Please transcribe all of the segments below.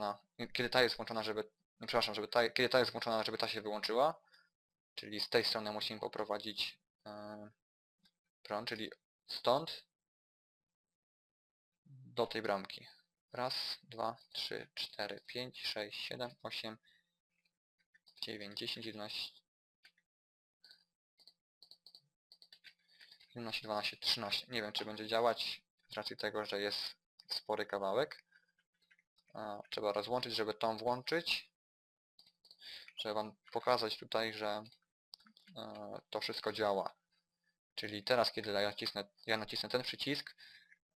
włączona, kiedy ta jest włączona, żeby, no, przepraszam, żeby ta, kiedy ta jest włączona, żeby ta się wyłączyła, czyli z tej strony musimy poprowadzić e, prąd, czyli stąd do tej bramki. Raz, dwa, trzy, cztery, pięć, sześć, siedem, osiem, dziewięć, dziesięć, jedenaście, 11, 12, 13. Nie wiem, czy będzie działać z racji tego, że jest spory kawałek. A, trzeba rozłączyć, żeby tą włączyć. Żeby Wam pokazać tutaj, że e, to wszystko działa. Czyli teraz, kiedy ja nacisnę, ja nacisnę ten przycisk,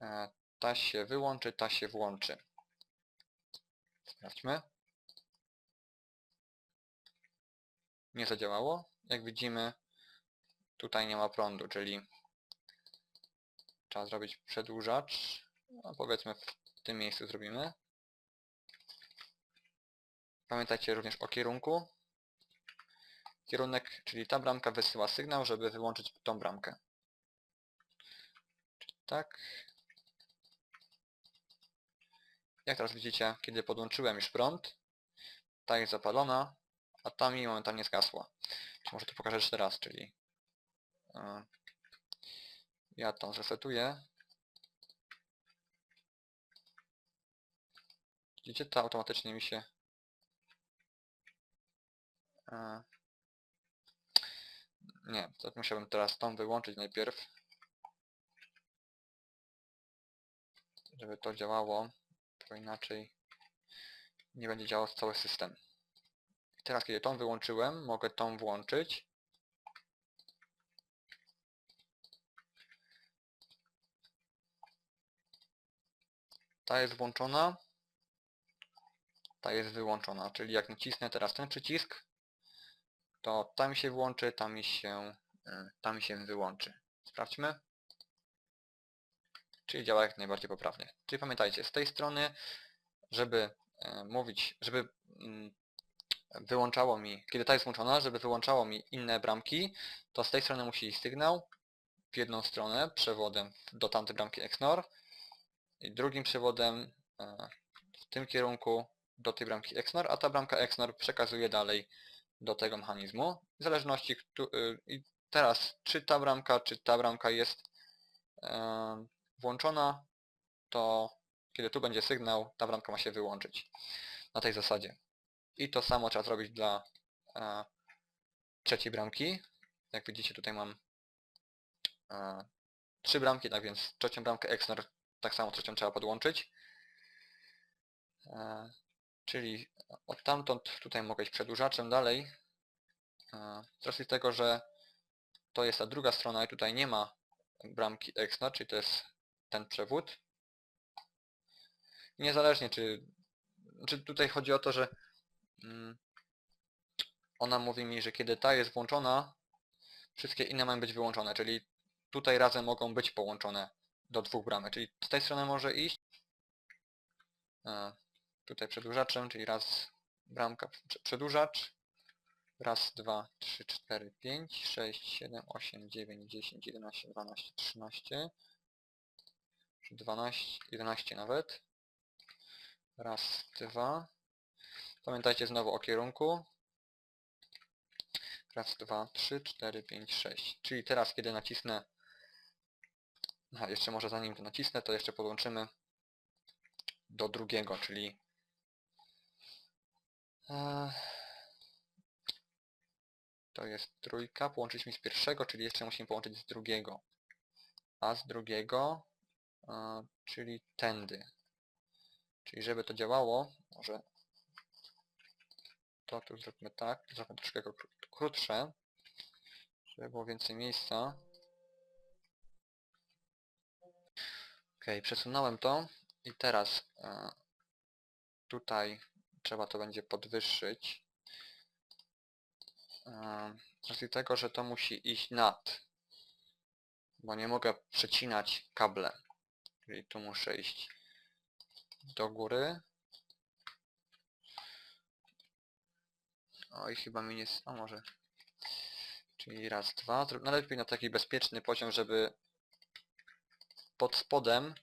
e, ta się wyłączy, ta się włączy. Sprawdźmy. Nie zadziałało. Jak widzimy, tutaj nie ma prądu, czyli trzeba zrobić przedłużacz. No, powiedzmy w tym miejscu zrobimy. Pamiętajcie również o kierunku. Kierunek, czyli ta bramka wysyła sygnał, żeby wyłączyć tą bramkę. Tak. Jak teraz widzicie, kiedy podłączyłem już prąd, ta jest zapalona, a ta mi momentalnie zgasła. Czy może to pokażę jeszcze raz, czyli e, ja tą zresetuję. Widzicie, ta automatycznie mi się nie, to musiałbym teraz tą wyłączyć najpierw. Żeby to działało, bo inaczej nie będzie działał cały system. Teraz kiedy tą wyłączyłem, mogę tą włączyć. Ta jest włączona. Ta jest wyłączona, czyli jak nacisnę teraz ten przycisk, to ta mi się włączy, ta mi się, y, ta mi się wyłączy. Sprawdźmy. Czyli działa jak najbardziej poprawnie. Czyli pamiętajcie, z tej strony, żeby e, mówić, żeby mm, wyłączało mi, kiedy ta jest włączona, żeby wyłączało mi inne bramki, to z tej strony musi iść sygnał w jedną stronę przewodem do tamtej bramki XNOR i drugim przewodem e, w tym kierunku do tej bramki XNOR, a ta bramka XNOR przekazuje dalej do tego mechanizmu. W zależności, y, i teraz czy ta bramka, czy ta bramka jest e, włączona, to kiedy tu będzie sygnał, ta bramka ma się wyłączyć. Na tej zasadzie. I to samo trzeba zrobić dla e, trzeciej bramki. Jak widzicie tutaj mam trzy bramki, tak więc trzecią bramkę XNOR tak samo trzecią trzeba podłączyć. Czyli od tamtąd tutaj mogę iść przedłużaczem dalej. Z racji tego, że to jest ta druga strona i tutaj nie ma bramki XNOR, czyli to jest ten przewód. Niezależnie czy, czy tutaj chodzi o to, że mm, ona mówi mi, że kiedy ta jest włączona, wszystkie inne mają być wyłączone, czyli tutaj razem mogą być połączone do dwóch bramek, czyli z tej strony może iść tutaj przedłużaczem, czyli raz bramka, prze- przedłużacz, raz, dwa, trzy, cztery, pięć, sześć, siedem, osiem, dziewięć, dziesięć, jedenaście, dwanaście, trzynaście, 12, 11 nawet. Raz, dwa. Pamiętajcie znowu o kierunku. Raz, dwa, trzy, cztery, pięć, sześć. Czyli teraz, kiedy nacisnę... Aha, jeszcze może zanim to nacisnę, to jeszcze podłączymy do drugiego, czyli... To jest trójka. Połączyliśmy z pierwszego, czyli jeszcze musimy połączyć z drugiego. A z drugiego, e, czyli tędy. Czyli żeby to działało, może to tu zróbmy tak, zróbmy troszkę krótsze, żeby było więcej miejsca. Ok, przesunąłem to i teraz e, tutaj trzeba to będzie podwyższyć. Z tego, że to musi iść nad, bo nie mogę przecinać kable. Czyli tu muszę iść do góry. Oj, chyba mi nie... A może... Czyli raz, dwa. Zrób- No lepiej na taki bezpieczny poziom, żeby pod spodem...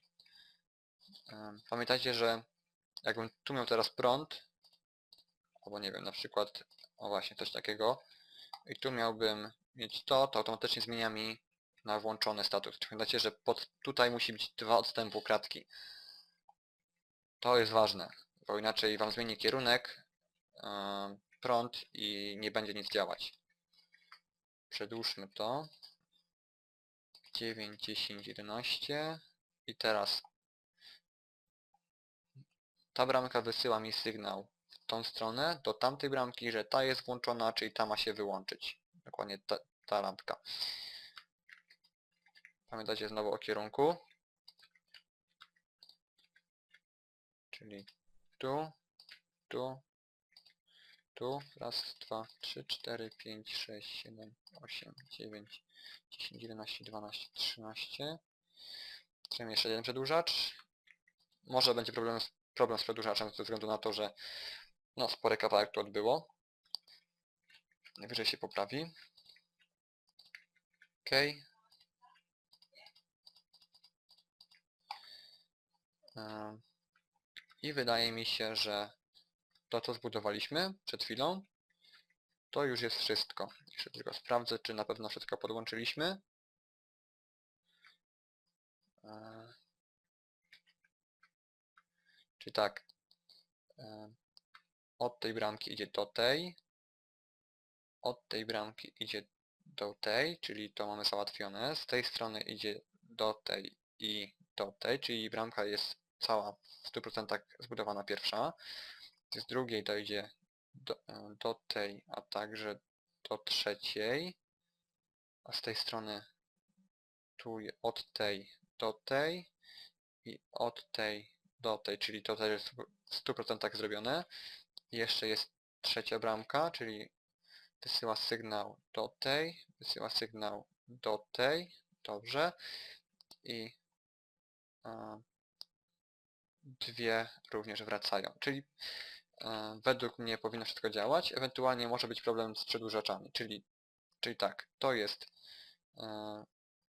em, Pamiętajcie, że jakbym tu miał teraz prąd, albo nie wiem, na przykład, o właśnie, coś takiego, i tu miałbym mieć to, to automatycznie zmienia mi na włączony status. Pamiętacie, że pod, tutaj musi być dwa odstępu kratki. To jest ważne, bo inaczej Wam zmieni kierunek, yy, prąd i nie będzie nic działać. Przedłużmy to. 9, 10, 11 i teraz ta bramka wysyła mi sygnał tą stronę, do tamtej bramki, że ta jest włączona, czyli ta ma się wyłączyć. Dokładnie ta, ta lampka. Pamiętajcie znowu o kierunku. Czyli tu, tu, tu. Raz, dwa, trzy, cztery, pięć, sześć, siedem, osiem, dziewięć, 10, 11, 12, 13. Trzeba jeszcze jeden przedłużacz. Może będzie problem z, problem z przedłużaczem ze względu na to, że no spory kawałek tu odbyło. Najwyżej się poprawi. OK. I wydaje mi się, że to co zbudowaliśmy przed chwilą to już jest wszystko. Jeszcze tylko sprawdzę, czy na pewno wszystko podłączyliśmy. Czyli tak. Od tej bramki idzie do tej. Od tej bramki idzie do tej, czyli to mamy załatwione. Z tej strony idzie do tej i do tej, czyli bramka jest cała w 100% zbudowana pierwsza. Z drugiej dojdzie do, e, do tej, a także do trzeciej. A z tej strony tu od tej do tej i od tej do tej, czyli to też jest w 100% zrobione. Jeszcze jest trzecia bramka, czyli wysyła sygnał do tej, wysyła sygnał do tej, dobrze. I e, dwie również wracają, czyli e, według mnie powinno wszystko działać, ewentualnie może być problem z przedłużaczami, czyli, czyli tak, to jest e,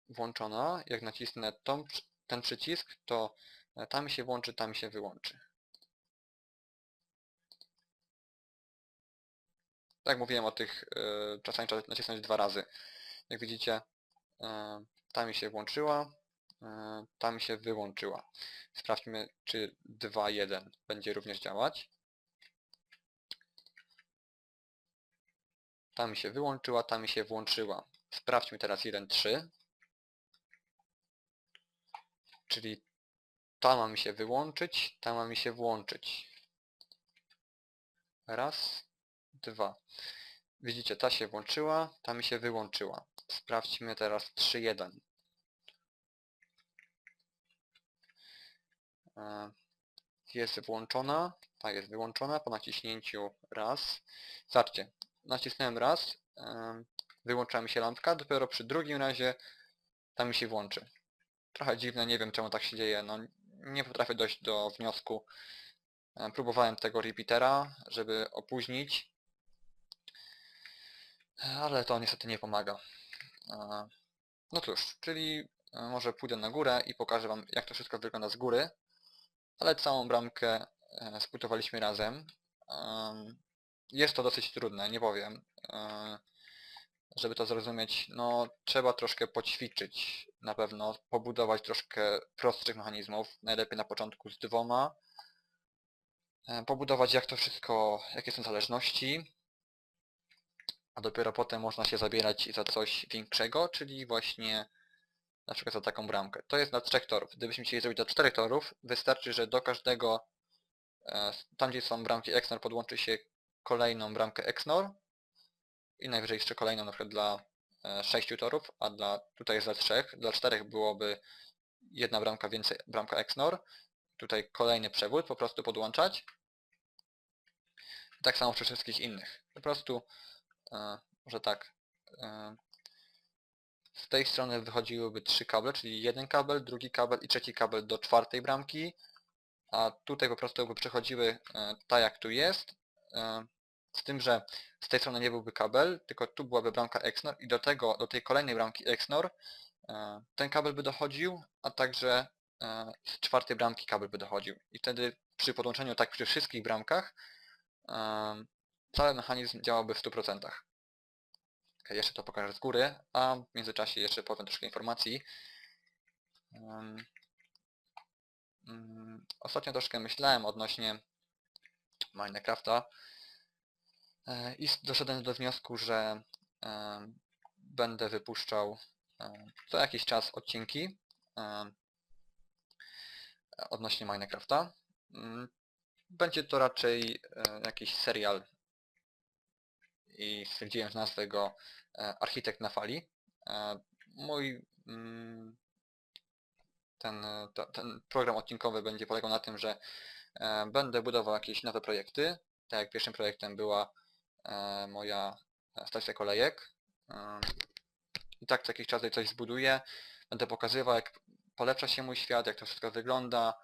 włączona, jak nacisnę tą, ten przycisk, to e, tam się włączy, tam się wyłączy. Tak jak mówiłem o tych, e, czasami trzeba nacisnąć dwa razy. Jak widzicie, e, ta mi się włączyła, e, ta mi się wyłączyła. Sprawdźmy, czy 2.1 będzie również działać. Ta mi się wyłączyła, ta mi się włączyła. Sprawdźmy teraz 1.3. Czyli ta ma mi się wyłączyć, ta ma mi się włączyć. Raz, dwa. Widzicie, ta się włączyła, ta mi się wyłączyła. Sprawdźmy teraz 3.1. E, Jest włączona, ta jest wyłączona po naciśnięciu raz. Zobaczcie, nacisnąłem raz, em, wyłączyła mi się lampka, dopiero przy drugim razie ta mi się włączy. Trochę dziwne, nie wiem czemu tak się dzieje, no nie potrafię dojść do wniosku. E, Próbowałem tego repeatera, żeby opóźnić, ale to niestety nie pomaga. E, No cóż, czyli e, może pójdę na górę i pokażę Wam jak to wszystko wygląda z góry, ale całą bramkę e, zbudowaliśmy razem. Em, Jest to dosyć trudne, nie powiem. Żeby to zrozumieć, no trzeba troszkę poćwiczyć, na pewno pobudować troszkę prostszych mechanizmów, najlepiej na początku z dwoma. Pobudować jak to wszystko, jakie są zależności, a dopiero potem można się zabierać za coś większego, czyli właśnie na przykład za taką bramkę. To jest na trzech torów. Gdybyśmy chcieli zrobić do czterech torów, wystarczy, że do każdego, e, tam gdzie są bramki XNOR podłączy się kolejną bramkę XNOR i najwyżej jeszcze kolejną na przykład dla e, sześciu torów, a dla tutaj jest dla trzech. Dla czterech byłoby jedna bramka więcej, bramka XNOR. Tutaj kolejny przewód po prostu podłączać. Tak samo przy wszystkich innych. Po prostu, e, że tak, e, z tej strony wychodziłyby trzy kable, czyli jeden kabel, drugi kabel i trzeci kabel do czwartej bramki, a tutaj po prostu by przechodziły e, tak jak tu jest, z tym, że z tej strony nie byłby kabel, tylko tu byłaby bramka XNOR i do tego, do tej kolejnej bramki XNOR e, ten kabel by dochodził, a także z czwartej bramki kabel by dochodził. I wtedy przy podłączeniu tak przy wszystkich bramkach cały mechanizm działałby w 100%. Ok, jeszcze to pokażę z góry, a w międzyczasie jeszcze powiem troszkę informacji. Em, mm, Ostatnio troszkę myślałem odnośnie Minecrafta e, i doszedłem do wniosku, że em, będę wypuszczał em, co jakiś czas odcinki em, odnośnie Minecrafta. Mm, Będzie to raczej e, jakiś serial i stwierdziłem, że nazwę go e, Architekt na fali. E, Mój mm, ten, e, ten program odcinkowy będzie polegał na tym, że będę budował jakieś nowe projekty. Tak jak pierwszym projektem była moja stacja kolejek. I tak co jakiś czas coś zbuduję. Będę pokazywał jak polepsza się mój świat, jak to wszystko wygląda,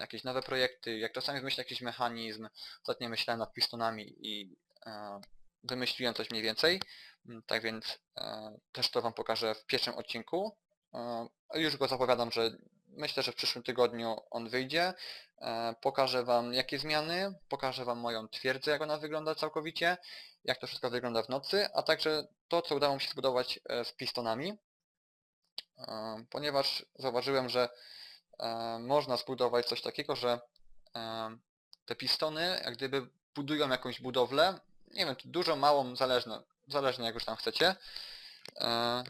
jakieś nowe projekty, jak czasami wymyślę jakiś mechanizm. Ostatnio myślałem nad pistonami i e, wymyśliłem coś mniej więcej. Mm, Tak więc e, też to Wam pokażę w pierwszym odcinku. E, Już go zapowiadam, że myślę, że w przyszłym tygodniu on wyjdzie. E, Pokażę Wam jakie zmiany, pokażę Wam moją twierdzę, jak ona wygląda całkowicie, jak to wszystko wygląda w nocy, a także to, co udało mi się zbudować z pistonami. Ponieważ zauważyłem, że można zbudować coś takiego, że te pistony jak gdyby budują jakąś budowlę, nie wiem, dużo, małą, zależne, zależnie jak już tam chcecie, e,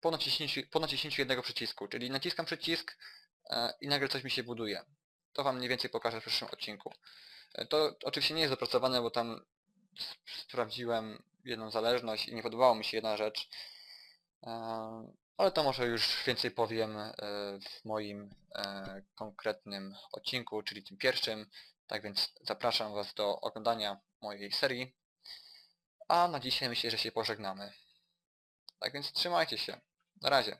po naciśnięciu, po naciśnięciu jednego przycisku, czyli naciskam przycisk e, i nagle coś mi się buduje. To Wam mniej więcej pokażę w przyszłym odcinku. E, To oczywiście nie jest dopracowane, bo tam sprawdziłem jedną zależność i nie podobała mi się jedna rzecz. E, Ale to może już więcej powiem e, w moim e, konkretnym odcinku, czyli tym pierwszym. Tak więc zapraszam Was do oglądania mojej serii. A na dzisiaj myślę, że się pożegnamy. Tak więc trzymajcie się. Na razie.